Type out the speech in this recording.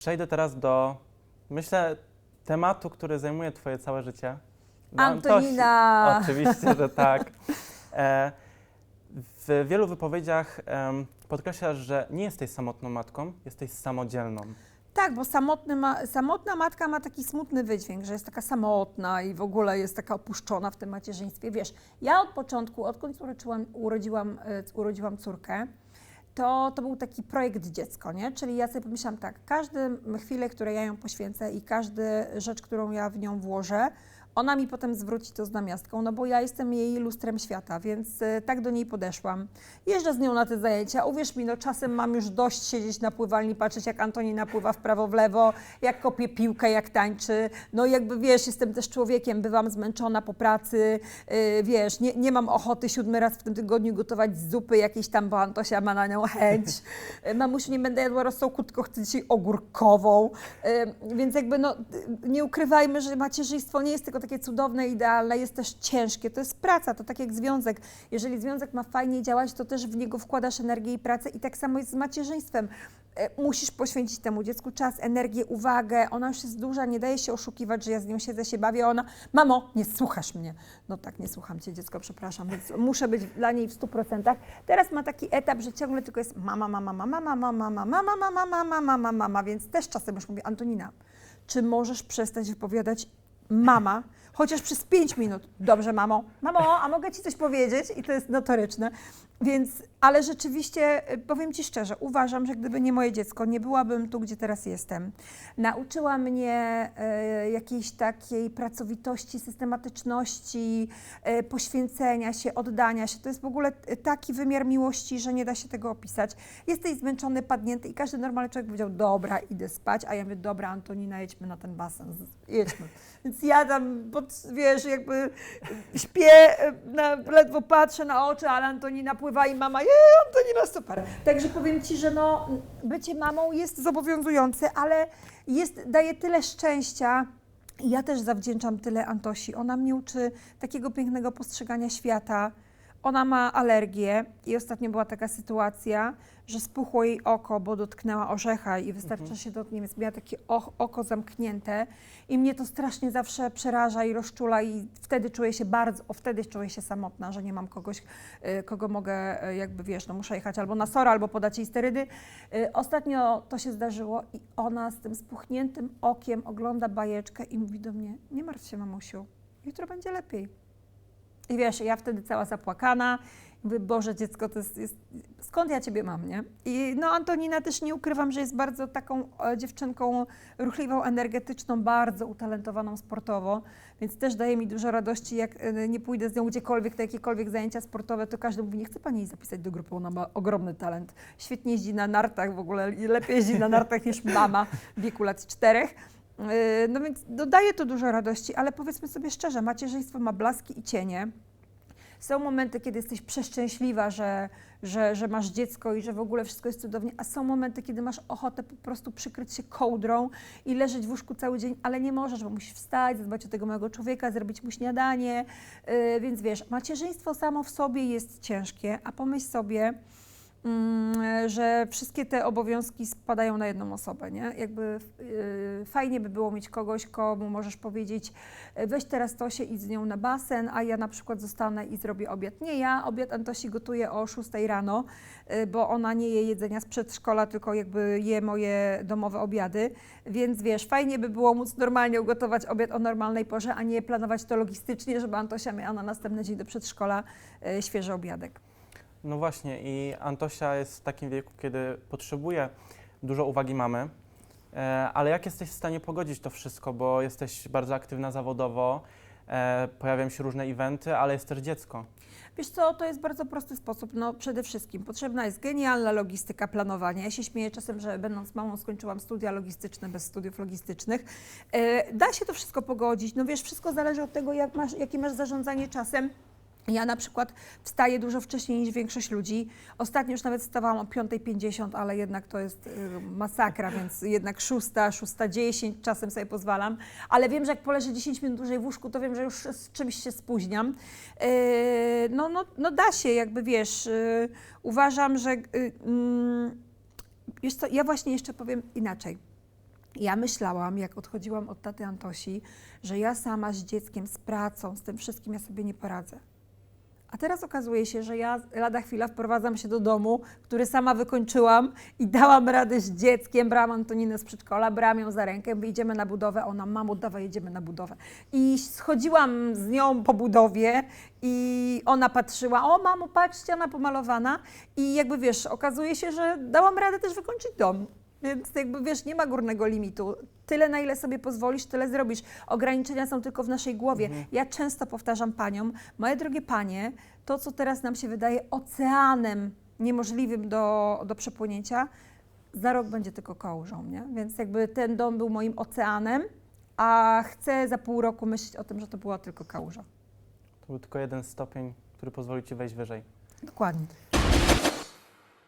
Przejdę teraz do, myślę, tematu, który zajmuje Twoje całe życie. Do Antonina! Antosi. Oczywiście, że tak. E, w wielu wypowiedziach em, podkreślasz, że nie jesteś samotną matką, jesteś samodzielną. Tak, bo samotny ma, samotna matka ma taki smutny wydźwięk, że jest taka samotna i w ogóle jest taka opuszczona w tym macierzyństwie. Wiesz, ja od początku, odkąd urodziłam, urodziłam, e, urodziłam córkę, to, to był taki projekt dziecko, nie? Czyli ja sobie pomyślałam tak, każde chwilę, które ja ją poświęcę i każda rzecz, którą ja w nią włożę, ona mi potem zwróci to z namiastką, no bo ja jestem jej lustrem świata, więc e, tak do niej podeszłam. Jeżdżę z nią na te zajęcia. Uwierz mi, no czasem mam już dość siedzieć na pływalni, patrzeć jak Antoni napływa w prawo, w lewo, jak kopie piłkę, jak tańczy. No jakby wiesz, jestem też człowiekiem, bywam zmęczona po pracy, yy, wiesz, nie, nie mam ochoty siódmy raz w tym tygodniu gotować zupy jakiejś tam, bo Antosia ma na nią chęć. Yy, Mamusiu, nie będę jadła rosołku, tylko chcę dzisiaj ogórkową. Więc jakby no, nie ukrywajmy, że macierzyństwo nie jest tylko takie cudowne, idealne, jest też ciężkie. To jest praca, to tak jak związek. Jeżeli związek ma fajnie działać, to też w niego wkładasz energię i pracę i tak samo jest z macierzyństwem. E, Musisz poświęcić temu dziecku czas, energię, uwagę. Ona już jest duża, nie daje się oszukiwać, że ja z nią siedzę, się bawię. Ona, mamo, nie słuchasz mnie. No tak, nie słucham cię, dziecko, przepraszam, więc muszę być dla niej w 100%. Teraz ma taki etap, że ciągle tylko jest mama, mama, mama, mama, mama, mama, mama, mama, mama, mama, mama, więc też czasem już mówię, Antonina, czy możesz przestać wypowiadać mama, chociaż przez 5 minut. Dobrze, mamo. Mamo, a mogę ci coś powiedzieć? I to jest notoryczne. Więc, ale rzeczywiście, y, powiem ci szczerze, uważam, że gdyby nie moje dziecko, nie byłabym tu, gdzie teraz jestem. Nauczyła mnie y, jakiejś takiej pracowitości, systematyczności, y, poświęcenia się, oddania się. To jest w ogóle y, taki wymiar miłości, że nie da się tego opisać. Jesteś zmęczony, padnięty i każdy normalny człowiek powiedział, dobra, idę spać, a ja mówię, dobra, Antonina, jedźmy na ten basen, jedźmy. Więc ja tam, pod, wiesz, jakby śpię, y, na, ledwo patrzę na oczy, ale Antonina pływa i mama, jej, Antonina, super. Także powiem Ci, że no, bycie mamą jest zobowiązujące, ale jest, daje tyle szczęścia, i ja też zawdzięczam tyle Antosi. Ona mnie uczy takiego pięknego postrzegania świata. Ona ma alergię i ostatnio była taka sytuacja, że spuchło jej oko, bo dotknęła orzecha i wystarczy, że się dotknie, więc miała takie oko zamknięte i mnie to strasznie zawsze przeraża i rozczula i wtedy czuję się bardzo, o wtedy czuję się samotna, że nie mam kogoś, y, kogo mogę y, jakby, wiesz, no muszę jechać albo na SOR, albo podać jej sterydy. Y, Ostatnio to się zdarzyło i ona z tym spuchniętym okiem ogląda bajeczkę i mówi do mnie, nie martw się mamusiu, jutro będzie lepiej. I wiesz, ja wtedy cała zapłakana, mówię, Boże, dziecko, to jest, jest, skąd ja Ciebie mam, nie? I no Antonina też nie ukrywam, że jest bardzo taką e, dziewczynką ruchliwą, energetyczną, bardzo utalentowaną sportowo, więc też daje mi dużo radości, jak e, nie pójdę z nią gdziekolwiek na jakiekolwiek zajęcia sportowe, to każdy mówi, nie chce Pani jej zapisać do grupy, ona ma ogromny talent. Świetnie jeździ na nartach, w ogóle lepiej jeździ na nartach niż mama w wieku lat czterech. Yy, No więc dodaje to dużo radości, ale powiedzmy sobie szczerze, macierzyństwo ma blaski i cienie. Są momenty, kiedy jesteś przeszczęśliwa, że, że, że masz dziecko i że w ogóle wszystko jest cudownie, a są momenty, kiedy masz ochotę po prostu przykryć się kołdrą i leżeć w łóżku cały dzień, ale nie możesz, bo musisz wstać, zadbać o tego małego człowieka, zrobić mu śniadanie. Yy, więc wiesz, macierzyństwo samo w sobie jest ciężkie, a pomyśl sobie, że wszystkie te obowiązki spadają na jedną osobę, nie? Jakby yy, fajnie by było mieć kogoś, komu możesz powiedzieć, e, weź teraz Tosię i z nią na basen, a ja na przykład zostanę i zrobię obiad. Nie ja, obiad Antosi gotuję o 6 rano, y, bo ona nie je jedzenia z przedszkola, tylko jakby je moje domowe obiady, więc wiesz, fajnie by było móc normalnie ugotować obiad o normalnej porze, a nie planować to logistycznie, żeby Antosia miała na następny dzień do przedszkola y, świeży obiadek. No właśnie i Antosia jest w takim wieku, kiedy potrzebuje dużo uwagi mamy, e, ale jak jesteś w stanie pogodzić to wszystko, bo jesteś bardzo aktywna zawodowo, e, pojawiają się różne eventy, ale jest też dziecko. Wiesz co, to jest bardzo prosty sposób. No przede wszystkim potrzebna jest genialna logistyka planowania. Ja się śmieję czasem, że będąc mamą skończyłam studia logistyczne bez studiów logistycznych. E, da się to wszystko pogodzić. No wiesz, wszystko zależy od tego, jak masz, jakie masz zarządzanie czasem. Ja na przykład wstaję dużo wcześniej niż większość ludzi. Ostatnio już nawet wstawałam o 5.50, ale jednak to jest y, masakra, więc jednak 6, 6.10 czasem sobie pozwalam. Ale wiem, że jak poleżę 10 minut dłużej w łóżku, to wiem, że już z czymś się spóźniam. Yy, no, no, no da się, jakby wiesz. Yy, uważam, że. Yy, co, ja właśnie jeszcze powiem inaczej. Ja myślałam, jak odchodziłam od taty Antosi, że ja sama z dzieckiem, z pracą, z tym wszystkim ja sobie nie poradzę. A teraz okazuje się, że ja lada chwila wprowadzam się do domu, który sama wykończyłam i dałam radę z dzieckiem, brałam Antoninę z przedszkola, brałam ją za rękę, mówię, idziemy na budowę, ona, mamo, dawaj, jedziemy na budowę. I schodziłam z nią po budowie i ona patrzyła, o mamo, patrz, ściana pomalowana i jakby wiesz, okazuje się, że dałam radę też wykończyć dom. Więc jakby wiesz, nie ma górnego limitu. Tyle, na ile sobie pozwolisz, tyle zrobisz. Ograniczenia są tylko w naszej głowie. Ja często powtarzam paniom, moje drogie panie, to co teraz nam się wydaje oceanem niemożliwym do, do przepłynięcia, za rok będzie tylko kałużą, nie? Więc jakby ten dom był moim oceanem, a chcę za pół roku myśleć o tym, że to była tylko kałuża. To był tylko jeden stopień, który pozwoli ci wejść wyżej. Dokładnie.